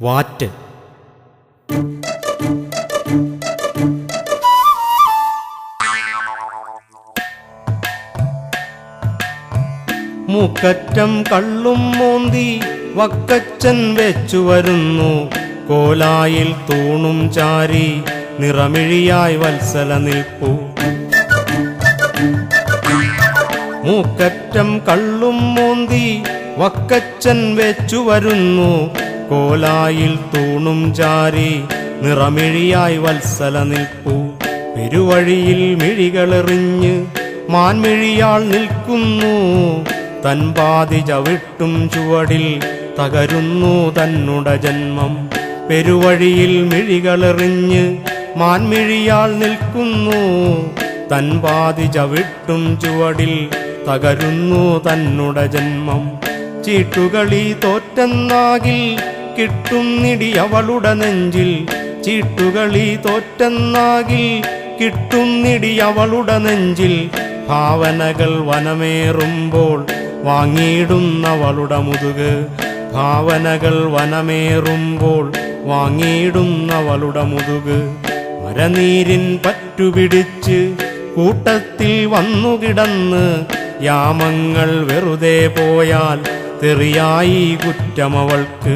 വാറ്റ്. മൂക്കറ്റം കള്ളും മോന്തി വക്കച്ചൻ വെച്ചു വരുന്നു. കോലായിൽ തൂണും ചാരി നിറമിഴിയായി വത്സല നിൽപ്പു. മൂക്കറ്റം കള്ളും മോന്തി വക്കച്ചൻ വെച്ചു വരുന്നു. കോലായിൽ തൂണും ചാരി നിറമിഴിയായി വത്സല നിൽപ്പു. പെരുവഴിയിൽ മിഴികളെറിഞ്ഞ് മാൻമിഴിയാൾ നിൽക്കുന്നു. തൻ പാതി ചവിട്ടും ചുവടിൽ തകരുന്നു തന്നുട ജന്മം. പെരുവഴിയിൽ മിഴികളെറിഞ്ഞ് മാൻമിഴിയാൾ നിൽക്കുന്നു. തൻ പാതി ചവിട്ടും ചുവടിൽ തകരുന്നു തന്നുട ജന്മം. ചീട്ടുകളി തോറ്റെന്നാകിൽ കിട്ടുന്നിടി അവളുടെ നെഞ്ചിൽ. ചീട്ടുകളി തോറ്റെന്നാകിൽ കിട്ടുന്നിടി അവളുടെ നെഞ്ചിൽ. ഭാവനകൾ വനമേറുമ്പോൾ വാങ്ങിയിടുന്നവളുടെ മുതുക്. ഭാവനകൾ വനമേറുമ്പോൾ വാങ്ങിയിടുന്നവളുടെ മുതുക്. മരനീരിൻ പറ്റുപിടിച്ച് കൂട്ടത്തിൽ വന്നുകിടന്ന് യാമങ്ങൾ വെറുതെ പോയാൽ തെറിയായി കുറ്റമവൾക്ക്.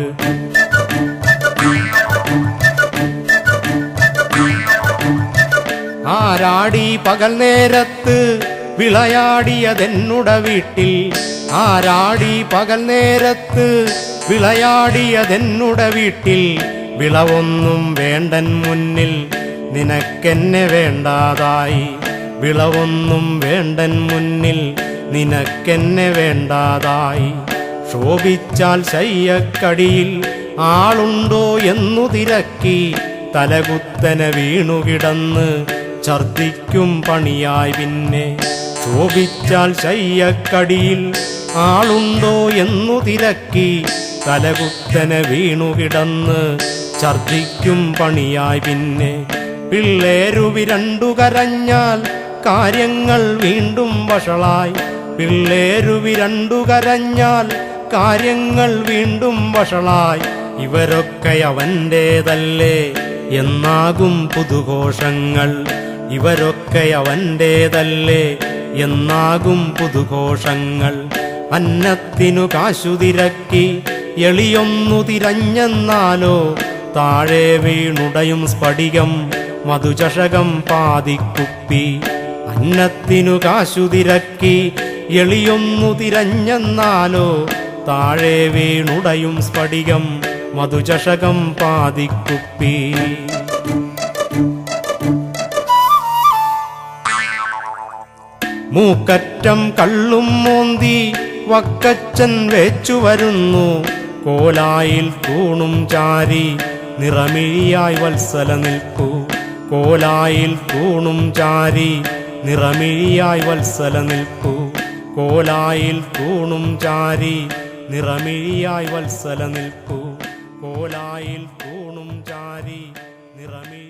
ആരാടി പകൽ നേരത്ത് വിളയാടിയതെന്നുട വീട്ടിൽ. ആരാടി പകൽ നേരത്ത് വിളയാടിയതെന്നുട വീട്ടിൽ. വിളവൊന്നും വേണ്ടൻ മുന്നിൽ നിനക്കെന്നെ വേണ്ടാതായി. വിളവൊന്നും വേണ്ടൻ മുന്നിൽ നിനക്കെന്നെ വേണ്ടാതായി. ശോഭിച്ചാൽ ശയ്യക്കടിയിൽ ആളുണ്ടോ എന്നു തിരക്കി തലകുത്തനെ വീണുകിടന്ന് ഛർദിക്കും പണിയായി പിന്നെ. ശോഭിച്ചാൽ ശയ്യക്കടിയിൽ ആളുണ്ടോ എന്നു തിരക്കി തലകുത്തനെ വീണുകിടന്ന് ഛർദിക്കും പണിയായി പിന്നെ. പിള്ളേരുവിരണ്ടു കരഞ്ഞാൽ കാര്യങ്ങൾ വീണ്ടും വഷളായി. പിള്ളേരുവിരണ്ടു കരഞ്ഞാൽ കാര്യങ്ങൾ വീണ്ടും വഷളായി. ഇവരൊക്കെ അവന്റേതല്ലേ എന്നാകും പുതുഘോഷങ്ങൾ. ഇവരൊക്കെ അവന്റേതല്ലേ എന്നാകും പുതുഘോഷങ്ങൾ. അന്നത്തിനു കാശു തിരക്കി എളിയൊന്നു തിരഞ്ഞെന്നാലോ? താഴെ വീണുടയും സ്ഫടികം മധുചഷകം പാതിക്കുപ്പി. അന്നത്തിനു കാശു തിരക്കി എളിയൊന്നു തിരഞ്ഞെന്നാലോ? താഴെ വീണുടയും സ്ഫടികം മധുചഷകം പാതിക്കുപ്പി. മൂക്കറ്റം കള്ളും മോന്തി വക്കച്ചൻ വെച്ചു വരുന്നു. കോലായിൽ തൂണും ചാരി നിറമിഴിയായി വത്സല നിൽക്കൂ. കോലായിൽ തൂണും ചാരി നിറമിഴിയായി വത്സല നിൽക്കൂ. കോലായിൽ തൂണും ചാരി നിറമിഴിയായി വത്സല നിൽക്കൂ കോലായിൽ തൂണും ചാരി നിറമിഴി